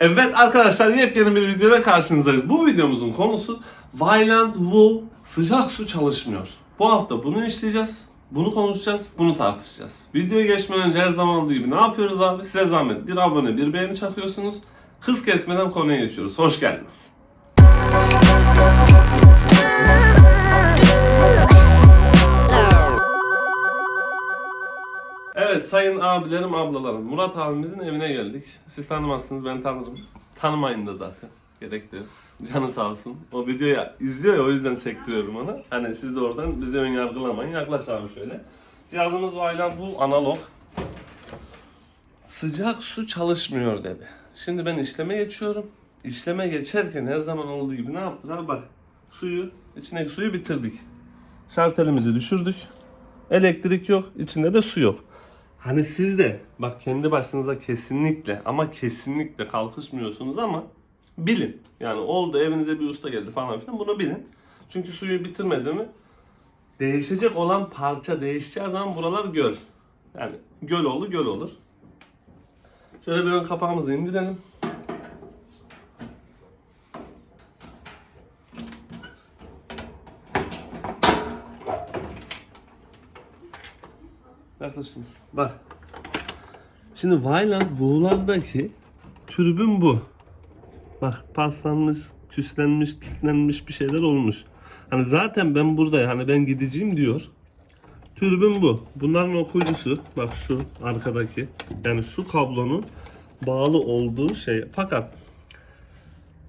Evet arkadaşlar yepyeni bir videoda karşınızdayız. Bu videomuzun konusu Violent Wool sıcak su çalışmıyor. Bu hafta bunu işleyeceğiz. Bunu konuşacağız, bunu tartışacağız. Videoya geçmeden önce her zaman olduğu gibi ne yapıyoruz abi? Size zahmet bir abone, bir beğeni çakıyorsunuz. Hız kesmeden konuya geçiyoruz. Hoş geldiniz. Sayın abilerim, ablalarım. Murat abimizin evine geldik. Siz tanımazsınız, ben tanırım. Tanımayın da zaten. Gerek de. Canı sağ olsun. O videoyu izliyor ya o yüzden sektiriyorum ona. Hani siz de oradan bizi ön yargılamayın. Yaklaş abi şöyle. Cihazımız Vayland bu analog. Sıcak su çalışmıyor dedi. Şimdi ben işleme geçiyorum. İşleme geçerken her zaman olduğu gibi ne yaptık abi bak. Suyu, içindeki suyu bitirdik. Şartelimizi düşürdük. Elektrik yok, içinde de su yok. Hani siz de bak kendi başınıza kesinlikle ama kesinlikle kalkışmıyorsunuz ama bilin. Yani oldu evinize bir usta geldi falan filan bunu bilin. Çünkü suyu bitirmedi mi değişecek olan parça değişeceği zaman buralar göl. Yani göl oldu göl olur. Şöyle bir ön kapağımızı indirelim. Yaklaştınız. Bak. Şimdi Vayland buğulardaki türbün bu. Bak paslanmış, küslenmiş, kitlenmiş bir şeyler olmuş. Hani zaten ben burada hani ben gideceğim diyor. Türbün bu. Bunların okuyucusu bak şu arkadaki. Yani şu kablonun bağlı olduğu şey. Fakat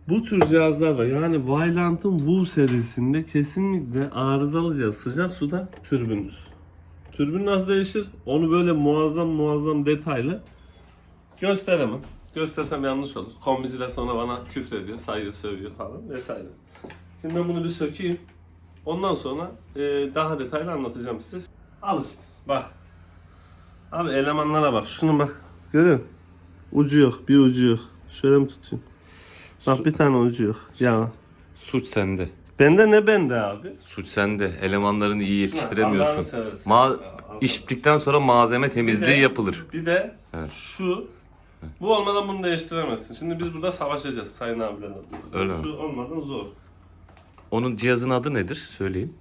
bu tür cihazlarda yani Vailant'ın Wu serisinde kesinlikle arızalıca sıcak suda türbündür. Türbün nasıl değişir? Onu böyle muazzam muazzam detaylı gösteremem. Göstersem yanlış olur. Kombiciler sonra bana küfür ediyor, sayıyor, sövüyor falan vesaire. Şimdi ben bunu bir sökeyim. Ondan sonra e, daha detaylı anlatacağım size. Al işte. Bak. Abi elemanlara bak. Şunu bak. Görüyor musun? Ucu yok. Bir ucu yok. Şöyle mi tutayım? Bak bir tane ucu yok. Ya. Suç sende. Bende ne bende abi? Suç sende. Elemanlarını iyi Allah'ını yetiştiremiyorsun. Ma Allah'ını- iş bittikten sonra malzeme temizliği yapılır. Bir de Evet. şu bu olmadan bunu değiştiremezsin. Şimdi biz burada savaşacağız sayın abiler. Öyle mi? Şu olmadan zor. Onun cihazın adı nedir? Söyleyin.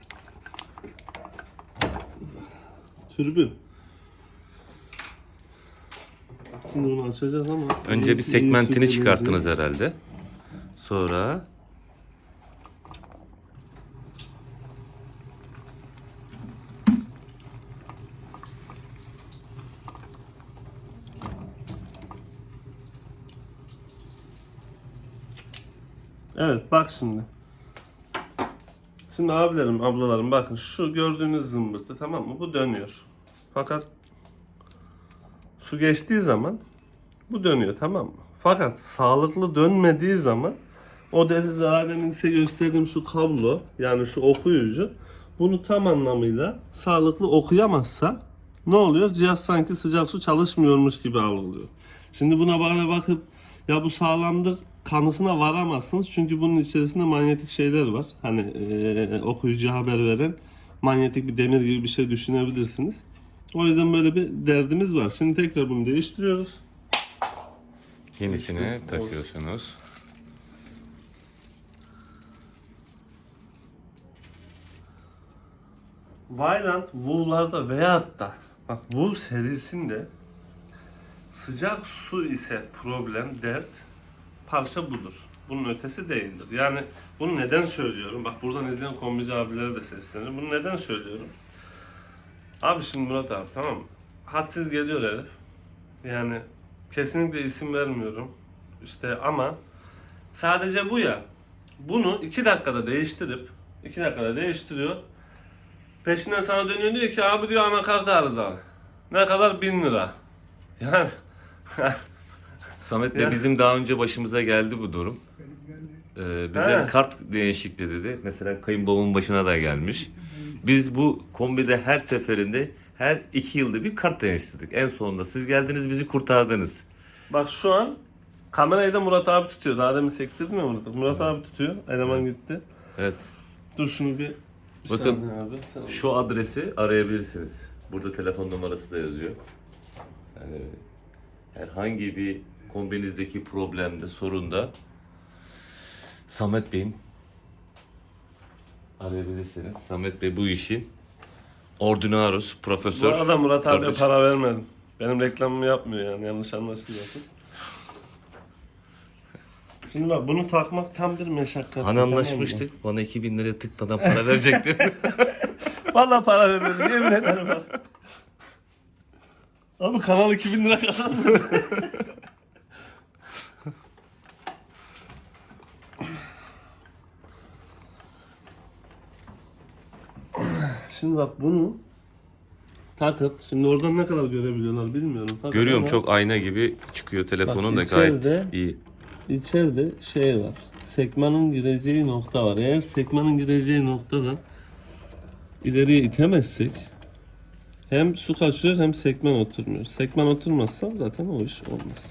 Türbün. Şimdi bunu açacağız ama. Önce bir segmentini çıkarttınız herhalde. Sonra Evet bak şimdi. Şimdi abilerim, ablalarım bakın şu gördüğünüz zımbırtı tamam mı? Bu dönüyor. Fakat su geçtiği zaman bu dönüyor tamam mı? Fakat sağlıklı dönmediği zaman o da size gösterdiğim şu kablo yani şu okuyucu bunu tam anlamıyla sağlıklı okuyamazsa ne oluyor? Cihaz sanki sıcak su çalışmıyormuş gibi algılıyor. Şimdi buna böyle bakıp ya bu sağlamdır kanısına varamazsınız. Çünkü bunun içerisinde manyetik şeyler var. Hani eee okuyucuya haber veren manyetik bir demir gibi bir şey düşünebilirsiniz. O yüzden böyle bir derdimiz var. Şimdi tekrar bunu değiştiriyoruz. yenisini takıyorsunuz. Violent Wool'larda veyahut da bak Wool serisinde sıcak su ise problem, dert parça budur. Bunun ötesi değildir. Yani bunu neden söylüyorum? Bak buradan izleyen kombici abilere de sesleniyorum. Bunu neden söylüyorum? Abi şimdi Murat abi tamam mı? Hadsiz geliyor herif. Yani kesinlikle isim vermiyorum. İşte ama sadece bu ya. Bunu iki dakikada değiştirip iki dakikada değiştiriyor. Peşinden sana dönüyor diyor ki abi diyor anakart arızalı. Ne kadar? Bin lira. Yani Samet Ya. de bizim daha önce başımıza geldi bu durum. Ee, bize He. kart değişikliği dedi. Mesela kayınbabamın başına da gelmiş. Biz bu kombide her seferinde her iki yılda bir kart değiştirdik. En sonunda siz geldiniz bizi kurtardınız. bak şu an kamerayı da Murat abi tutuyor. Daha demin sektirdim ya Murat. Murat abi tutuyor. Eleman gitti. Evet. Dur şunu bir, bir Bakın, saniye abi. Sen- Şu adresi arayabilirsiniz. Burada telefon numarası da yazıyor. Yani herhangi bir kombinizdeki problemde, sorunda Samet Bey'in arayabilirsiniz. Samet Bey bu işin ordinarus, Bu profesör. arada Murat abiye para vermedim. Benim reklamımı yapmıyor yani yanlış anlaşılmasın. Şimdi bak bunu takmak tam bir meşakkat. Hani anlaşmıştık. Bana 2000 liraya tıkladan para verecektin. Vallahi para vermedim yemin ederim bak. Abi kanal 2000 lira kazandı. Şimdi bak bunu takıp şimdi oradan ne kadar görebiliyorlar bilmiyorum. Fakat Görüyorum ama çok ayna gibi çıkıyor telefonun Bak, da gayet içeride- iyi. içeride şey var. Sekmanın gireceği nokta var. Eğer sekmanın gireceği noktadan ileriye itemezsek hem su kaçıyor hem sekman oturmuyor. Sekman oturmazsa zaten o iş olmaz.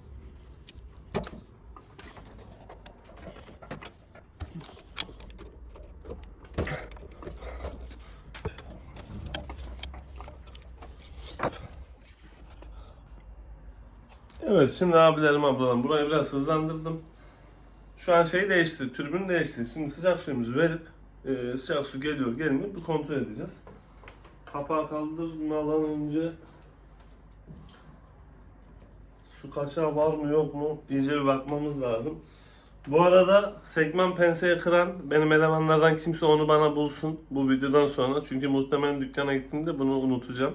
Evet şimdi abilerim ablalarım burayı biraz hızlandırdım. Şu an şey değişti, türbün değişti. Şimdi sıcak suyumuzu verip e, sıcak su geliyor gelmiyor bir kontrol edeceğiz. Kapağı kaldırmadan önce su kaçağı var mı yok mu iyice bir bakmamız lazım. Bu arada segment penseyi kıran benim elemanlardan kimse onu bana bulsun bu videodan sonra. Çünkü muhtemelen dükkana gittiğimde bunu unutacağım.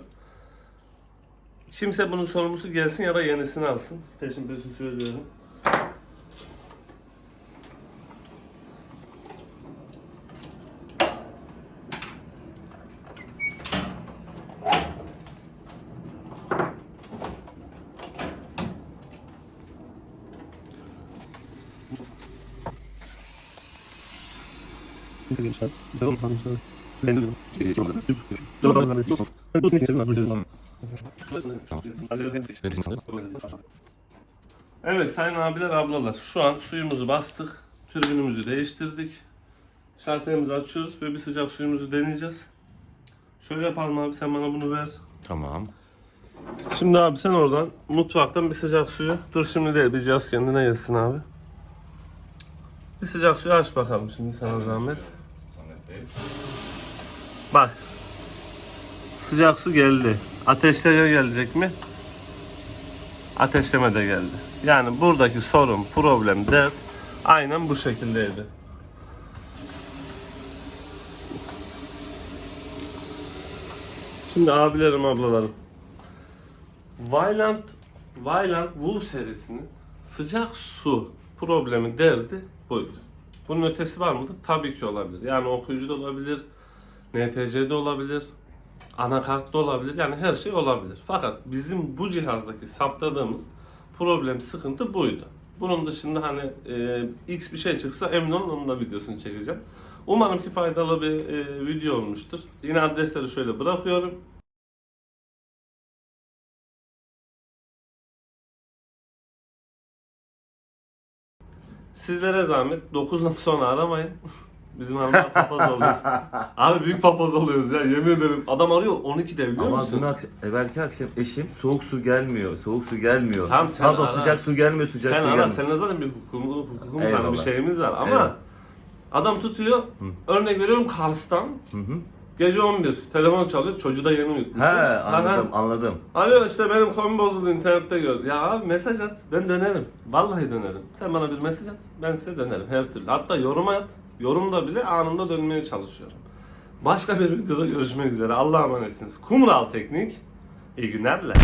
Kimse bunun sorumlusu gelsin ya da yenisini alsın. Peşin peşin söylüyorum. Evet sayın abiler ablalar şu an suyumuzu bastık. Türbünümüzü değiştirdik. Şartlarımızı açıyoruz ve bir sıcak suyumuzu deneyeceğiz. Şöyle yapalım abi sen bana bunu ver. Tamam. Şimdi abi sen oradan mutfaktan bir sıcak suyu. Dur şimdi değil bir cihaz kendine gelsin abi. Bir sıcak suyu aç bakalım şimdi sana zahmet. Bak. Sıcak su geldi. Ateşleme gelecek mi? Ateşleme de geldi. Yani buradaki sorun, problem, dert aynen bu şekildeydi. Şimdi abilerim, ablalarım. Vyland, Vyland Wu serisinin sıcak su problemi derdi buydu. Bunun ötesi var mıdır? Tabii ki olabilir. Yani okuyucu da olabilir, NTC'de olabilir, anakartta olabilir. Yani her şey olabilir. Fakat bizim bu cihazdaki saptadığımız problem, sıkıntı buydu. Bunun dışında hani e, X bir şey çıksa emin olun onun da videosunu çekeceğim. Umarım ki faydalı bir e, video olmuştur. Yine adresleri şöyle bırakıyorum. Sizlere zahmet 9'dan sonra aramayın. Bizim hanımlar papaz oluyoruz. Abi büyük papaz oluyoruz ya yemin ederim. Adam arıyor 12'de biliyor Ama musun? dün akşam, evvelki akşam eşim soğuk su gelmiyor, soğuk su gelmiyor. Tamam, sen Pardon ara. sıcak su gelmiyor, sıcak Sen su ara, gelmiyor. senin zaten bir hukukumuz, hukukumuz var, Eyvallah. bir şeyimiz var ama Eyvallah. adam tutuyor, örnek veriyorum Kars'tan, Hı hı. gece 11, telefon çalıyor, çocuğu da yeni uyutmuş. He anladım, anladım. Alo işte benim kombi bozuldu internette gördüm. Ya abi mesaj at, ben dönerim. Vallahi dönerim. Sen bana bir mesaj at, ben size dönerim her türlü. Hatta yorum at, yorumda bile anında dönmeye çalışıyorum. Başka bir videoda görüşmek üzere. Allah'a emanetsiniz. Kumral Teknik, iyi günlerle.